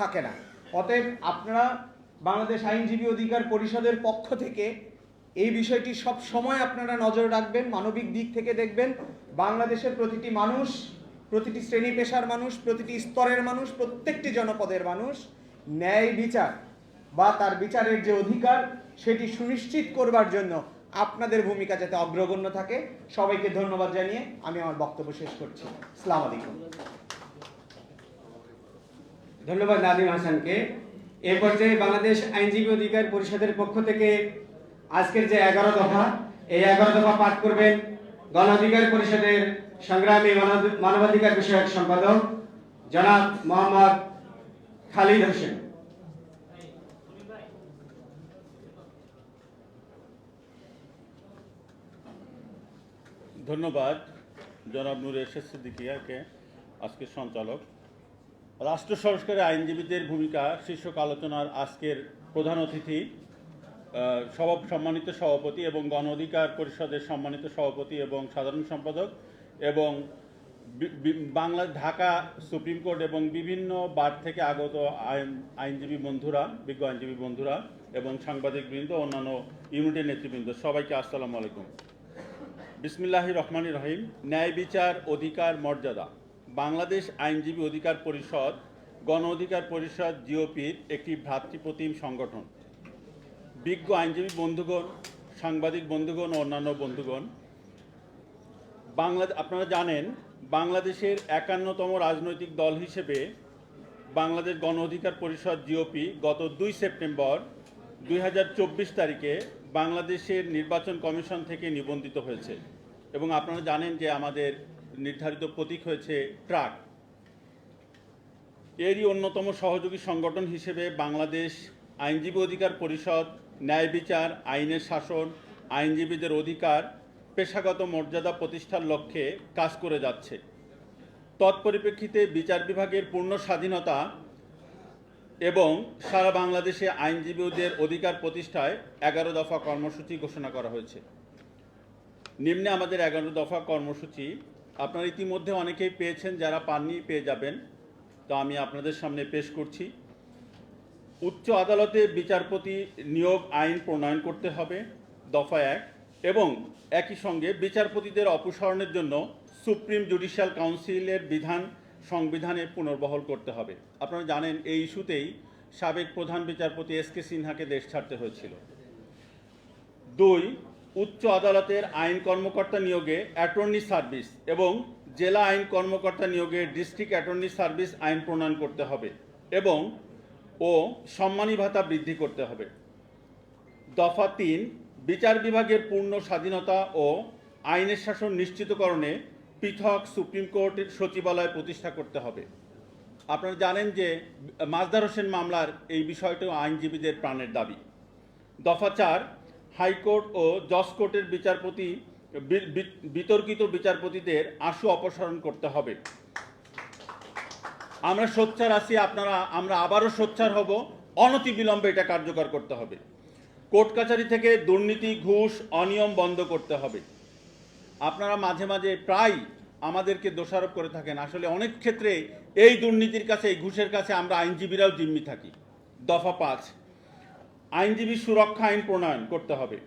থাকে না। অতএব আপনারা বাংলাদেশ আইনজীবী অধিকার পরিষদের পক্ষ থেকে এই বিষয়টি সব সময় আপনারা নজর রাখবেন, মানবিক দিক থেকে দেখবেন। বাংলাদেশের প্রতিটি মানুষ, প্রতিটি শ্রেণি পেশার মানুষ, প্রতিটি স্তরের মানুষ, প্রত্যেকটি জনপদের মানুষ ন্যায় বিচার বা তার বিচারের যে অধিকার, সেটি সুনিশ্চিত করবার জন্য আপনাদের ভূমিকা যাতে অগ্রগণ্য থাকে। সবাইকে ধন্যবাদ জানিয়ে আমি আমার বক্তব্য শেষ করছি। আসসালামু আলাইকুম। ধন্যবাদ নাদিম হাসানকে। এ পর্যায়ে বাংলাদেশ আইনজীবী অধিকার পরিষদের পক্ষ থেকে আজকের যে এগারো দফা, এই এগারো দফা পাঠ করবেন গণ অধিকার পরিষদের সংগ্রামী মানব- মানবাধিকার বিষয়ক সম্পাদক জনাব মোহাম্মদ খালিদ হোসেন। ধন্যবাদ জনাব নূর এরশাদ সিদ্দিকিয়াকে, আজকের সঞ্চালক। রাষ্ট্র সংস্কারে আইনজীবীদের ভূমিকা শীর্ষক আলোচনার আজকের প্রধান অতিথি আহ, সভা সম্মানিত সভাপতি এবং গণ অধিকার পরিষদের সম্মানিত সভাপতি এবং সাধারণ সম্পাদক এবং বাংলা ঢাকা সুপ্রিম কোর্ট এবং বিভিন্ন বার থেকে আগত আইন আইনজীবী বন্ধুরা বিজ্ঞ আইনজীবী বন্ধুরা এবং সাংবাদিকবৃন্দ অন্যান্য ইউনিটের নেতৃবৃন্দ সবাইকে আসসালামু আলাইকুম। বিসমিল্লাহ রহমান রহিম ন্যায় বিচার অধিকার মর্যাদা। বাংলাদেশ আইনজীবী অধিকার পরিষদ, গণ অধিকার পরিষদ, জিওপির একটি ভ্রাতৃপ্রতিম সংগঠন। বিজ্ঞ আইনজীবী বন্ধুগণ, সাংবাদিক বন্ধুগণ ও অন্যান্য বন্ধুগণ বাংলা আপনারা জানেন, বাংলাদেশের একান্নতম রাজনৈতিক দল হিসেবে বাংলাদেশ গণ অধিকার পরিষদ, জিওপি, গত দুই সেপ্টেম্বর দুই হাজার চব্বিশ তারিখে বাংলাদেশের নির্বাচন কমিশন থেকে নিবন্ধিত হয়েছে। এবং আপনারা জানেন যে আমাদের নির্ধারিত প্রতীক হয়েছে ট্রাক। এরই অন্যতম সহযোগী সংগঠন হিসেবে বাংলাদেশ আইনজীবী অধিকার পরিষদ, ন্যায় বিচার, আইনের শাসন, আইনজীবীদের অধিকার, পেশাগত মর্যাদা প্রতিষ্ঠার লক্ষ্যে কাজ করে যাচ্ছে। তৎপরিপ্রেক্ষিতে বিচার বিভাগের পূর্ণ স্বাধীনতা এবং সারা বাংলাদেশে আইনজীবীদের অধিকার প্রতিষ্ঠায় এগারো দফা কর্মসূচি ঘোষণা করা হয়েছে। নিম্নে আমাদের এগারো দফা কর্মসূচি আপনারা ইতিমধ্যে অনেকেই পেয়েছেন যারা পাননি, পেয়ে যাবেন। তো আমি আপনাদের সামনে পেশ করছি। উচ্চ আদালতে বিচারপতি নিয়োগ আইন প্রণয়ন করতে হবে, দফা এক, এবং একই সঙ্গে বিচারপতিদের অপসারণের জন্য সুপ্রিম জুডিশিয়াল কাউন্সিলের বিধান, সংবিধানে পুনর্বহল করতে হবে। আপনারা জানেন, এই ইস্যুতেই সাবেক প্রধান বিচারপতি এস কে সিনহাকে দেশ ছাড়তে হয়েছিল। দুই উচ্চ আদালতের আইন কর্মকর্তা নিয়োগে অ্যাটর্নি সার্ভিস এবং জেলা আইন কর্মকর্তা নিয়োগে ডিস্ট্রিক্ট অ্যাটর্নি সার্ভিস আইন প্রণয়ন করতে হবে এবং ও সম্মানী ভাতা বৃদ্ধি করতে হবে। দফা তিন, বিচার বিভাগের পূর্ণ স্বাধীনতা ও আইনের শাসন নিশ্চিতকরণে পৃথক সুপ্রিম কোর্টের সচিবালয় প্রতিষ্ঠা করতে হবে। আপনারা জানেন যে মাজদার হোসেন মামলার এই বিষয়টিও আইনজীবীদের প্রাণের দাবি। দফা চার হাইকোর্ট ও জজ কোর্টের বিচারপতি বিতর্কিত বিচারপতিদের আশু অপসারণ করতে হবে। আমরা সোচ্চার আছি, আপনারা, আমরা আবারও সোচ্চার হব, অনতিবিলম্বে এটা কার্যকর করতে হবে। কোর্ট কাছারি থেকে দুর্নীতি, ঘুষ, অনিয়ম বন্ধ করতে হবে। আপনারা মাঝে মাঝে প্রায় আমাদেরকে দোষারোপ করে থাকেন। আসলে অনেক ক্ষেত্রে এই দুর্নীতির কাছে, এই ঘুষের কাছে আমরা আইনজীবীরাও জিম্মি থাকি। দফা পাঁচ। আইনজীবী সুরক্ষা আইন প্রণয়ন করতে হবে।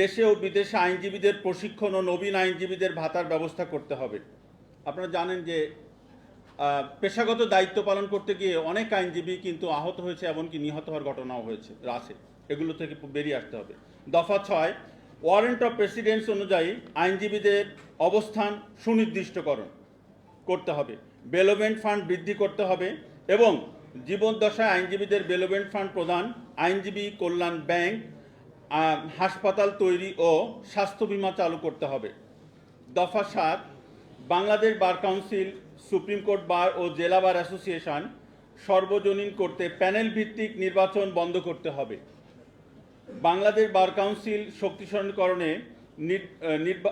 দেশে ও বিদেশে আইনজীবীদের প্রশিক্ষণ ও নবীন আইনজীবীদের ভাতার ব্যবস্থা করতে হবে। আপনারা জানেন যে পেশাগত দায়িত্ব পালন করতে গিয়ে অনেক আইনজীবী কিন্তু আহত হয়েছে, এমনকি নিহত হওয়ার ঘটনাও হয়েছে আছে এগুলো থেকে বেরিয়ে আসতে হবে। দফা ছয় ওয়ারেন্ট অফ প্রেসিডেন্টস অনুযায়ী আইনজীবীদের অবস্থান সুনির্দিষ্টকরণ করতে হবে। বেলোভেন্ট ফান্ড বৃদ্ধি করতে হবে এবং জীবদ্দশায় আইনজীবীদের বেলোভেন্ট ফান্ড প্রদান, আইনজীবী কল্যাণ ব্যাংক হাসপাতাল তৈরি ও স্বাস্থ্য বীমা চালু করতে হবে। দফা সাত, Bangladesh bar council, supreme court bar ও জেলা বার অ্যাসোসিয়েশন সর্বজনীন করতে প্যানেল ভিত্তিক নির্বাচন বন্ধ করতে হবে। বাংলাদেশ বার কাউন্সিল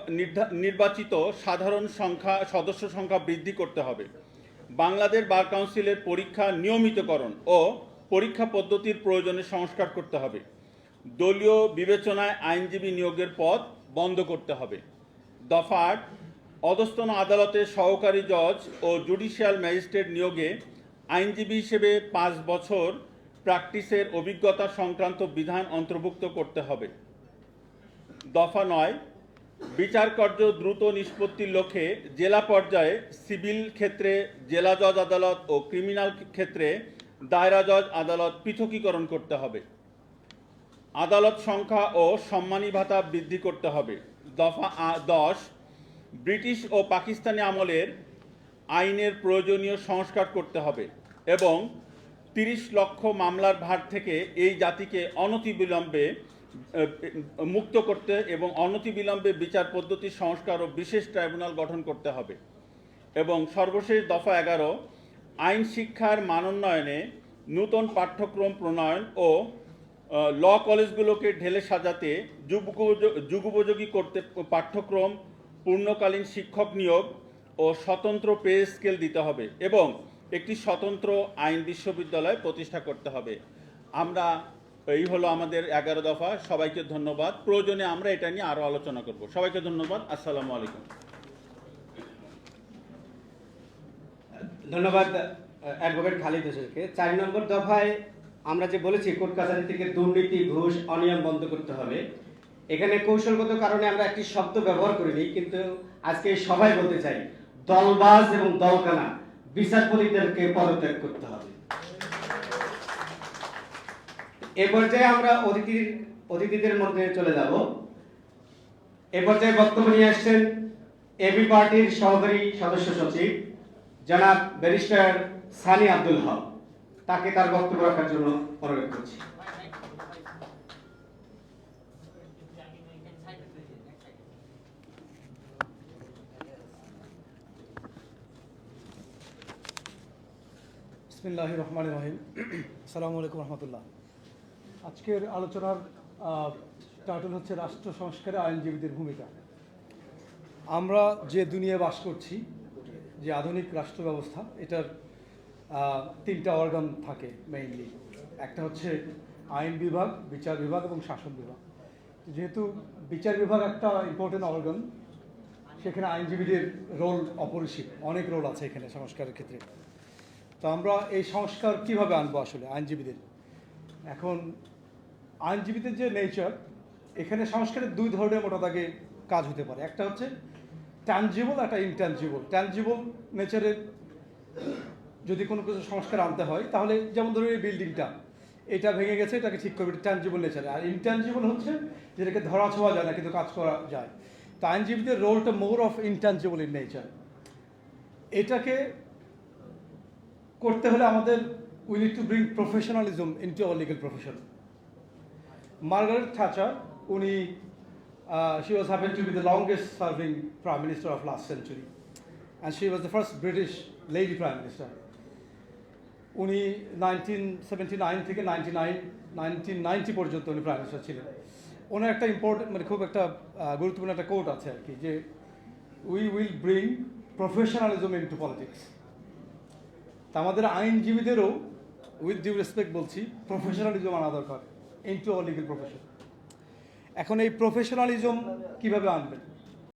নির্ধা- নির্বাচিত সাধারণ সংখ্যা, সদস্য সংখ্যা বৃদ্ধি করতে হবে। বাংলাদেশ বার কাউন্সিলের পরীক্ষা নিয়মিতকরণ ও পরীক্ষা পদ্ধতির প্রয়োজনে সংস্কার করতে হবে। দলীয় বিবেচনায় আইনজীবী নিয়োগের পথ বন্ধ করতে হবে। দফা আট, অধস্তন আদালতের সহকারী জজ ও জুডিশিয়াল ম্যাজিস্ট্রেট নিয়োগে আইনজীবী হিসেবে পাঁচ বছর প্র্যাকটিসের অভিজ্ঞতা সংক্রান্ত বিধান অন্তর্ভুক্ত করতে হবে। দফা নয় বিচার কার্য দ্রুত নিষ্পত্তির লক্ষ্যে জেলা পর্যায়ে সিভিল ক্ষেত্রে জেলা জজ আদালত ও ক্রিমিনাল ক্ষেত্রে দায়রা জজ আদালত পৃথকীকরণ করতে হবে। আদালত সংখ্যা ও সম্মানী ভাতা বৃদ্ধি করতে হবে। দফা দশ, ব্রিটিশ ও পাকিস্তানি আমলের আইনের প্রয়োজনীয় সংস্কার করতে হবে এবং তিরিশ লক্ষ মামলার ভার থেকে এই জাতিকে অনতিবিলম্বে মুক্ত করতে এবং অনতিবিলম্বে বিচার পদ্ধতি, সংস্কার ও বিশেষ ট্রাইব্যুনাল গঠন করতে হবে। এবং সর্বশেষ দফা এগারো, আইন শিক্ষার মানোন্নয়নে নূতন পাঠ্যক্রম প্রণয়ন ও ল কলেজগুলোকে ঢেলে সাজাতে যুগোপযোগী যুগোপযোগী করতে পাঠ্যক্রম, পূর্ণকালীন শিক্ষক নিয়োগ ও স্বতন্ত্র পে স্কেল দিতে হবে এবং একটি স্বতন্ত্র আইন বিশ্ববিদ্যালয় প্রতিষ্ঠা করতে হবে। আমরা এই হলো আমাদের এগারো দফা। সবাইকে ধন্যবাদ। প্রয়োজনে আমরা এটা নিয়ে আরও আলোচনা করব। সবাইকে ধন্যবাদ। আসসালামু আলাইকুম। ধন্যবাদ, অ্যাডভোকেট খালিদ হোসেনকে। চার নম্বর দফায় আমরা যে বলেছি, কোর্ট কাছারি থেকে দুর্নীতি, ঘুষ, অনিয়ম বন্ধ করতে হবে। এখানে কৌশলগত কারণে আমরা একটি শব্দ ব্যবহার করিনি, কিন্তু আজকে সবাই বলতে চাই, দলবাজ এবং দলকানা, বিচারপতিদেরকে পদত্যাগ করতে হবে। এ পর্যায়ে আমরা অতিথির, অতিথিদের মধ্যে চলে যাব। এ পর্যায়ে বক্তব্য নিয়ে আসছেন এবি পার্টির সহকারী সদস্য সচিব, জনাব ব্যারিস্টার সানি আব্দুল হক। তাকে তার বক্তব্য রাখার জন্য অনুরোধ করছি। বিসমিল্লাহ রহমান রহিম। আসসালামু আলাইকুম রহমতুল্লাহ। আজকের আলোচনার টাইটেল হচ্ছে রাষ্ট্র সংস্কারে আইনজীবীদের ভূমিকা। আমরা যে দুনিয়ায় বাস করছি, যে আধুনিক রাষ্ট্র ব্যবস্থা, এটার তিনটা অর্গান থাকে মেইনলি একটা হচ্ছে আইন বিভাগ, বিচার বিভাগ এবং শাসন বিভাগ। যেহেতু বিচার বিভাগ একটা ইম্পর্টেন্ট অর্গান সেখানে আইনজীবীদের রোল অপরিসীম, অনেক রোল আছে এখানে সংস্কারের ক্ষেত্রে। তো আমরা এই সংস্কার কীভাবে আনব আসলে আইনজীবীদের? এখন আইনজীবীদের যে নেচার এখানে সংস্কারের দুই ধরনের মোটা দাগে কাজ হতে পারে। একটা হচ্ছে ট্যানজিবল একটা ইনট্যানজিবল ট্যানজিবল নেচারের যদি কোনো কিছু সংস্কার আনতে হয়, তাহলে যেমন ধরুন এই বিল্ডিংটা এটা ভেঙে গেছে, এটাকে ঠিক করবে ট্যানজিবল নেচারে আর ইনট্যানজিবল হচ্ছে যেটাকে ধরা ছোঁয়া যায় না, কিন্তু কাজ করা যায়। তো আইনজীবীদের রোলটা more of intangible in nature এটাকে করতে হলে আমাদের we need to bring professionalism into our legal profession Margaret Thatcher উনি she was happen to be the longest serving prime minister of last century and she was the first British lady prime minister উনি nineteen seventy nine থেকে ninety nine nineteen ninety পর্যন্ত উনি prime minister ছিলেন। ওনার একটা important মানে খুব একটা গুরুত্বপূর্ণ একটা কোর্ট আছে আর কি, যে we will bring professionalism into politics তা আমাদের আইনজীবীদেরও উইথ ডিউ রেসপেক্ট বলছি প্রফেশনালিজম আনা দরকার। ইনটু লিগেল প্রফেশন এখন এই প্রফেশনালিজম কীভাবে আনবেন?